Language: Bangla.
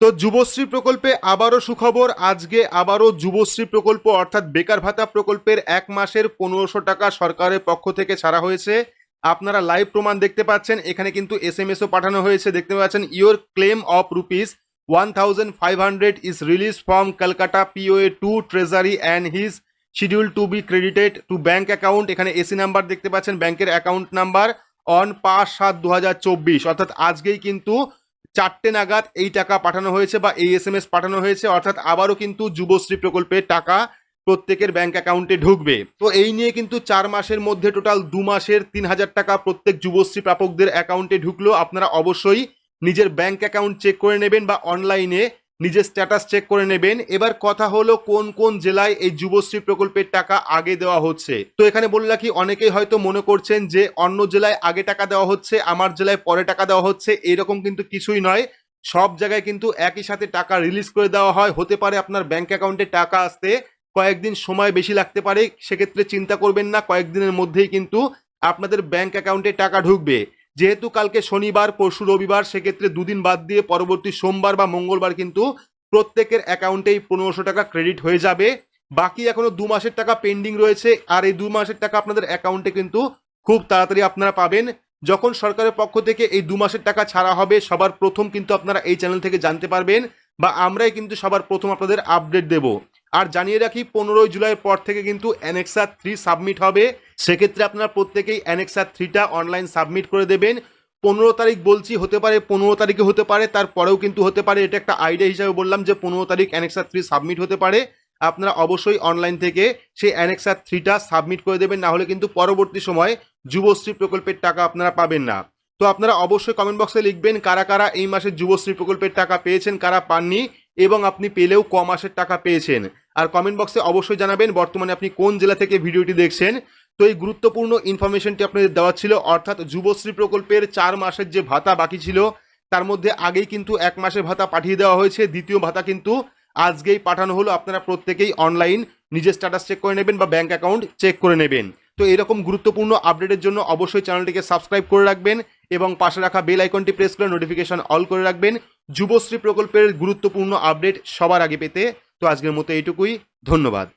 তো যুবশ্রী প্রকল্পে আবারও সুখবর, আজকে আবারও যুবশ্রী প্রকল্প অর্থাৎ বেকার ভাতা প্রকল্পের এক মাসের পনেরোশো টাকা সরকারের পক্ষ থেকে ছাড়া হয়েছে। আপনারা লাইভ প্রমাণ দেখতে পাচ্ছেন, এখানে কিন্তু এস এম এসও পাঠানো হয়েছে, দেখতে পাচ্ছেন your claim of rupees one thousand five hundred is release from Calcutta POA to treasury and his schedule to be credited to bank account এখানে এসি নাম্বার দেখতে পাচ্ছেন, ব্যাংকের অ্যাকাউন্ট নাম্বার অন পাঁচ সাত দু অর্থাৎ আজকেই কিন্তু চারটে নাগাদ এই টাকা পাঠানো হয়েছে বা এই এস এম এস পাঠানো হয়েছে, অর্থাৎ আবারও কিন্তু যুবশ্রী প্রকল্পের টাকা প্রত্যেকের ব্যাংক অ্যাকাউন্টে ঢুকবে। তো এই নিয়ে কিন্তু চার মাসের মধ্যে টোটাল দু মাসের তিন হাজার টাকা প্রত্যেক যুবশ্রী প্রাপকদের অ্যাকাউন্টে ঢুকলো। আপনারা অবশ্যই নিজের ব্যাংক অ্যাকাউন্ট চেক করে নেবেন বা অনলাইনে নিজের স্ট্যাটাস চেক করে নেবেন। এবার কথা হলো কোন কোন জেলায় এই যুবশ্রী প্রকল্পের টাকা আগে দেওয়া হচ্ছে। তো এখানে বলে রাখি, অনেকেই হয়তো মনে করছেন যে অন্য জেলায় আগে টাকা দেওয়া হচ্ছে, আমার জেলায় পরে টাকা দেওয়া হচ্ছে, এরকম কিন্তু কিছুই নয়। সব জায়গায় কিন্তু একই সাথে টাকা রিলিজ করে দেওয়া হয়। হতে পারে আপনার ব্যাংক অ্যাকাউন্টে টাকা আসতে কয়েকদিন সময় বেশি লাগতে পারে। সেক্ষেত্রে চিন্তা করবেন না, কয়েকদিনের মধ্যেই কিন্তু আপনাদের ব্যাংক অ্যাকাউন্টে টাকা ঢুকবে। যেহেতু কালকে শনিবার, পরশু রবিবার, সেক্ষেত্রে দুদিন বাদ দিয়ে পরবর্তী সোমবার বা মঙ্গলবার কিন্তু প্রত্যেকের অ্যাকাউন্টেই পনেরোশো টাকা ক্রেডিট হয়ে যাবে। বাকি এখনও দু মাসের টাকা পেন্ডিং রয়েছে আর এই দু মাসের টাকা আপনাদের অ্যাকাউন্টে কিন্তু খুব তাড়াতাড়ি আপনারা পাবেন। যখন সরকারের পক্ষ থেকে এই দু মাসের টাকা ছাড়া হবে, সবার প্রথম কিন্তু আপনারা এই চ্যানেল থেকে জানতে পারবেন বা আমরাই কিন্তু সবার প্রথম আপনাদের আপডেট দেব। আর জানিয়ে রাখি, পনেরোই জুলাইয়ের পর থেকে কিন্তু অ্যানেক্সা থ্রি সাবমিট হবে। সেক্ষেত্রে আপনারা প্রত্যেকেই অ্যানেক্সা থ্রিটা অনলাইন সাবমিট করে দেবেন। পনেরো তারিখ বলছি, হতে পারে পনেরো তারিখে হতে পারে, তারপরেও কিন্তু হতে পারে। এটা একটা আইডিয়া হিসাবে বললাম যে পনেরো তারিখ অ্যানেক্সা থ্রি সাবমিট হতে পারে। আপনারা অবশ্যই অনলাইন থেকে সেই অ্যানেক্সা থ্রিটা সাবমিট করে দেবেন, না হলে কিন্তু পরবর্তী সময় যুবশ্রী প্রকল্পের টাকা আপনারা পাবেন না। তো আপনারা অবশ্যই কমেন্ট বক্সে লিখবেন কারা কারা এই মাসে যুবশ্রী প্রকল্পের টাকা পেয়েছেন, কারা পাননি। এবং আপনি পেলেও ক মাসের টাকা পেয়েছেন। আর কমেন্ট বক্সে অবশ্যই জানাবেন বর্তমানে আপনি কোন জেলা থেকে ভিডিওটি দেখছেন। তো এই গুরুত্বপূর্ণ ইনফরমেশনটি আপনাদের দেওয়া ছিল, অর্থাৎ যুবশ্রী প্রকল্পের চার মাসের যে ভাতা বাকি ছিল, তার মধ্যে আগেই কিন্তু এক মাসের ভাতা পাঠিয়ে দেওয়া হয়েছে। দ্বিতীয় ভাতা কিন্তু আজকেই পাঠানো হলো। আপনারা প্রত্যেকেই অনলাইন নিজের স্ট্যাটাস চেক করে নেবেন বা ব্যাঙ্ক অ্যাকাউন্ট চেক করে নেবেন। তো এরকম গুরুত্বপূর্ণ আপডেটের জন্য অবশ্যই চ্যানেলটিকে সাবস্ক্রাইব করে রাখবেন। এবং পাশে রাখা বেল আইকনটি প্রেস করে নোটিফিকেশন অল করে রাখবেন। যুবশ্রী প্রকল্পের গুরুত্বপূর্ণ আপডেট সবার আগে পেতে। তো আজকের মতো এইটুকুই। ধন্যবাদ।